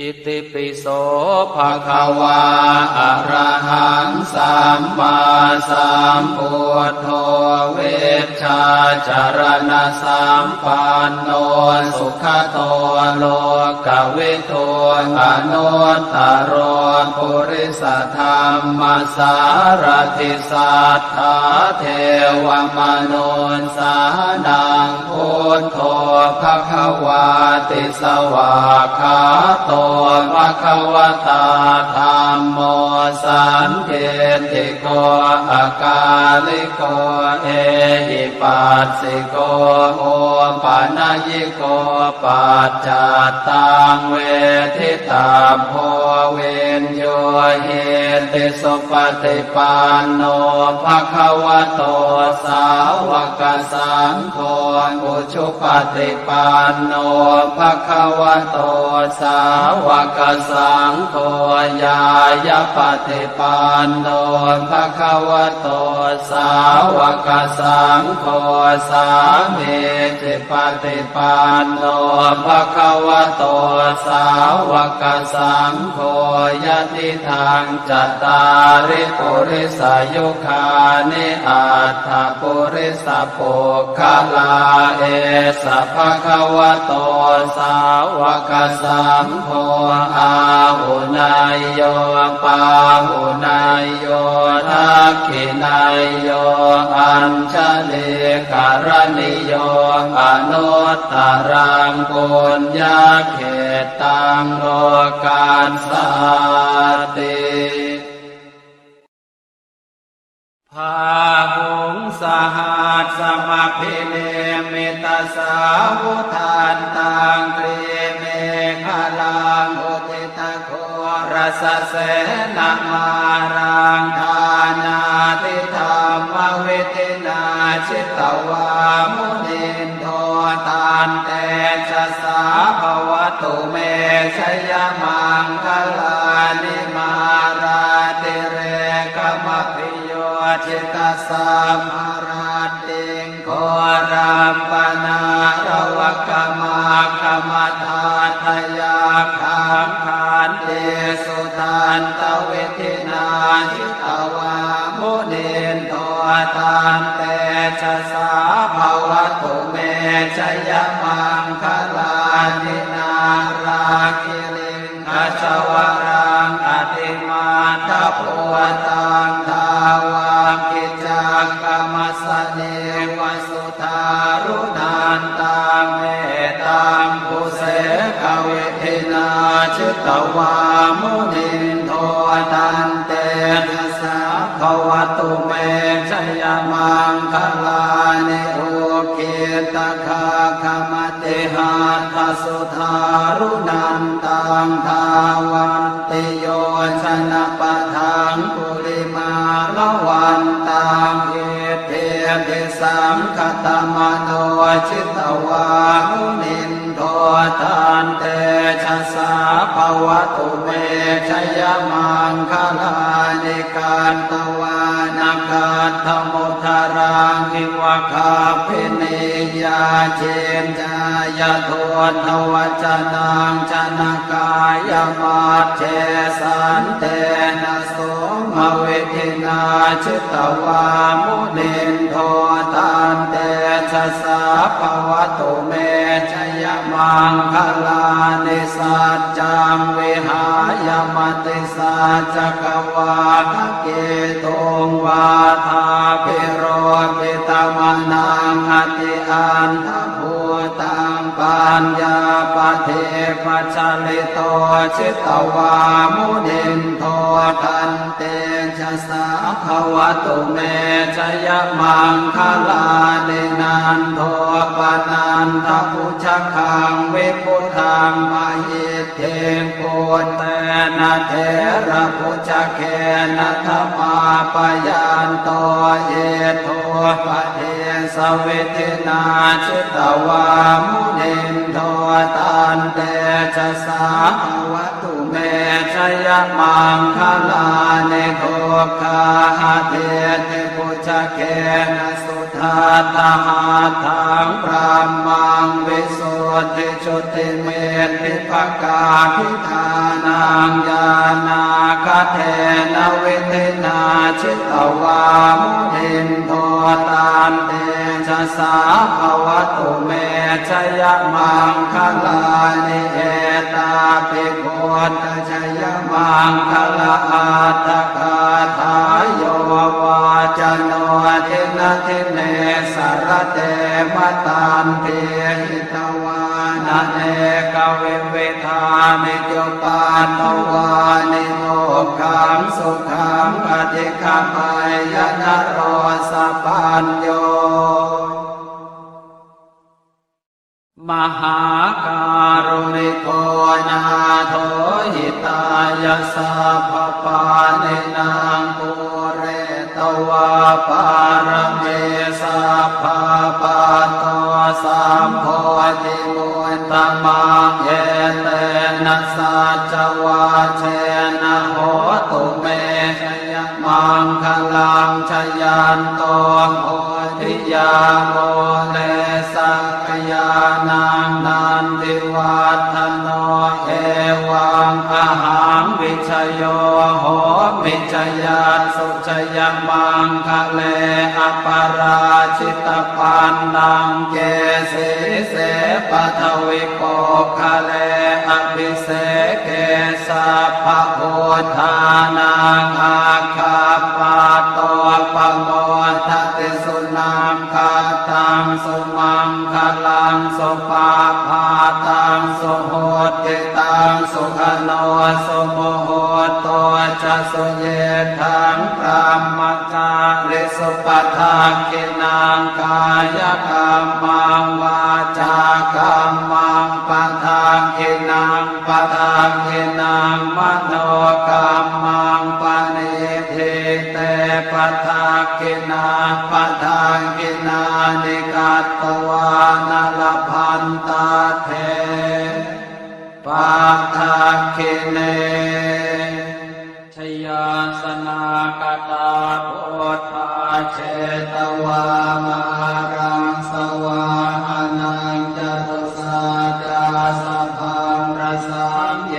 อิติปิโสภะคะวาอะระหังสัมมาสัมพุทโธเวชชาจารณะสัมปันโนสุขโตโลกเวิทูอนุตตรโรปุริสธรรมสารติสัทธาเทวมนุนสานังพุทโธภะคะวาติสวาคาโตภะคะวะตาธรรมโมสันเกติโกอากาลิโกเอหิปัสสิโกโอปานายิโกปัจจัตตังเวทิตาโพเวนโยเฮติสุปฏิปันโนภะคะวะโตสาวกสังโฆอุชุปฏิปันโนภะคะวะโตสาวกสังโฆยายาปฏิปันโนภะคะวะโตสาวกสังโฆสามีจิปฏิปันโนภะคะวะโตสาวกสังโฆยติทางจตาริปุริสายุคานิอัตถปุริสโภคลาเอสภะคะวะโต สาวกสังโฆอาหุนายโยปาหุนายโยทักขินายโยอัญชลิกรณิโยอนุตตรังปุญญาเขตตังโลกาสาติภาหุงสหัสสมพิเน สาวุทานตังกรีเมฆลังอุทิตโครสเสนามารังทานาติธรรมวิตินาชิตวา ทินาชิตวามุนินโทตานเตชะสาภาวะตุเมชยมังคลานินาราคิริงขจวรังอติมาทปวตังทาวังกิจักกรรมสเนวสุทารุนันตังเมตังภูเสกเวทินาชิตวามุนิน ทตันเตนะสาภวตุเมชยมังคลานิโอเกตคาคมติหาทสุทารุนันตังทาวันติโยชนะปะทังปุริมาละวันตังเอเทติสังคตมโนชิต คิวะคาพินิยาเจนจายโทนทวจนังชนะกายมาเจสันเตนะโสมเวทินาชิตวามุนินโทตันเตชะสาภวตุเมชยมังคลานิสัจจังวิหายมติสัจกวาคเกตงวาทา มนังอติอันทภูตังปัญญาปเทปัจลิโตชิตวามุนินโททันเต สาภวตุเมชยมังคลานินันโทปนันทพุชคังเวิพุทังมหิเทปุตเตนะเทระพุชเคนะธรรมาปยันโตเยโทปะเท สเวทินาชิตวามุนินโทตันเตชะสาภวตุเมชยมังคลานิโทคาหเทเทพุชเคนะสุทาตหาทังพรามังวิสุทธิชุติเมติภกาพิธานังญาณาคเทนเวทนาชิตวามุทิ สาภวตุเมชยมังคลานิเอตาภิโกขุตชยมังคลาอัตกาทายโยวาจโนทินทิเนสารเตมตันเทหิตวานาเนกเวเวทานิจปาทวานิโมขังสุขังอธิคัมปยนโรสปัญโย มหาการุณิโกนาโทหิตายาสาพปาเนนางปุเรตวาปา ติวัฒโนเอวังอาหังวิชโยโหมิชยันสุชยมังคะเลอปาราชิตปันนังเกสีเสปะทวิโกคะเลอภิเสเกสัพะโพธานังอา ยาสนากตาพุทธาเชตวามารังสวาหนังจตุสาจาสะพังรสังเย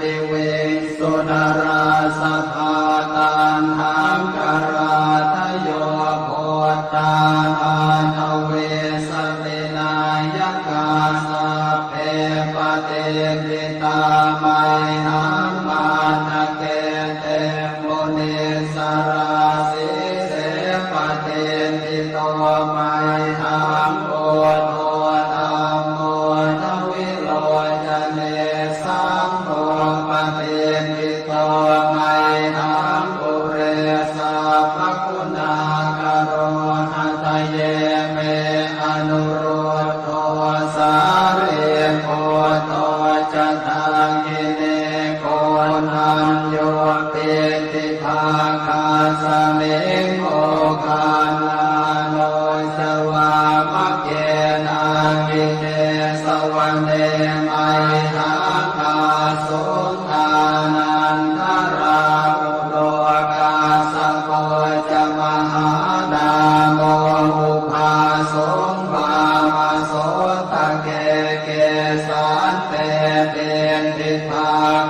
ติเวสุนราสภาตันหังกราทโยโพตาอาทเวสเตนายกาสัพเพปเตติตามัยหั วามะเกนามิเน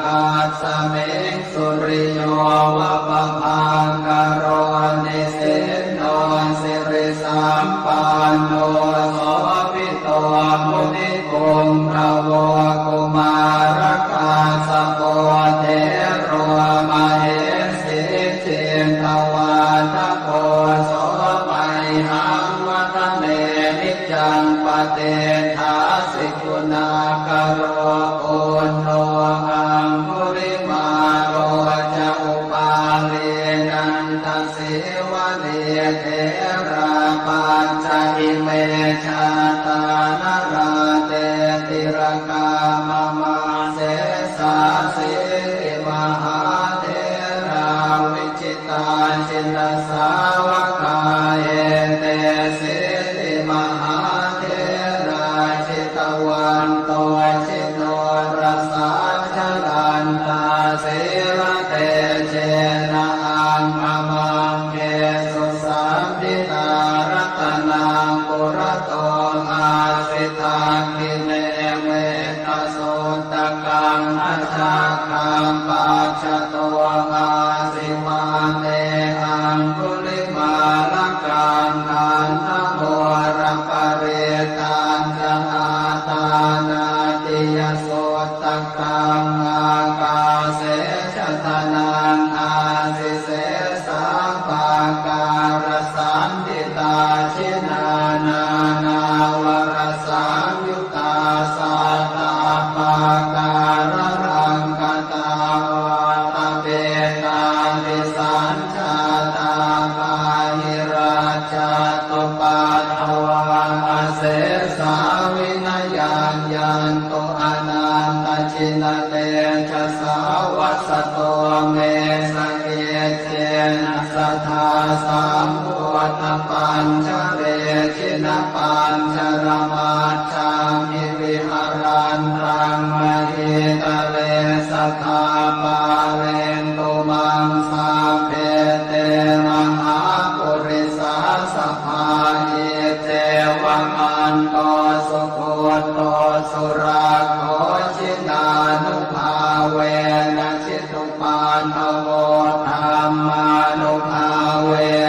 าคาสเมงสุริโยวะปะพังกโรนิสิโนสิริสัมปันโนโสภิโตมุนิคุมพระวกุมารกาสโกเทโรมาเหสิเจนทวาทโกโสมัยหังวัฒเนนิจังปเตทาสิกุณากโรโอนโน สิมหาเทราวิจิตาจินตสาวกายเตสมาเทราจิตวันโตจิตโนรสาชรันตาสิรเตเจนะอังมามังเกสสัมปิ ยโสตตังอาคาเส Yahweh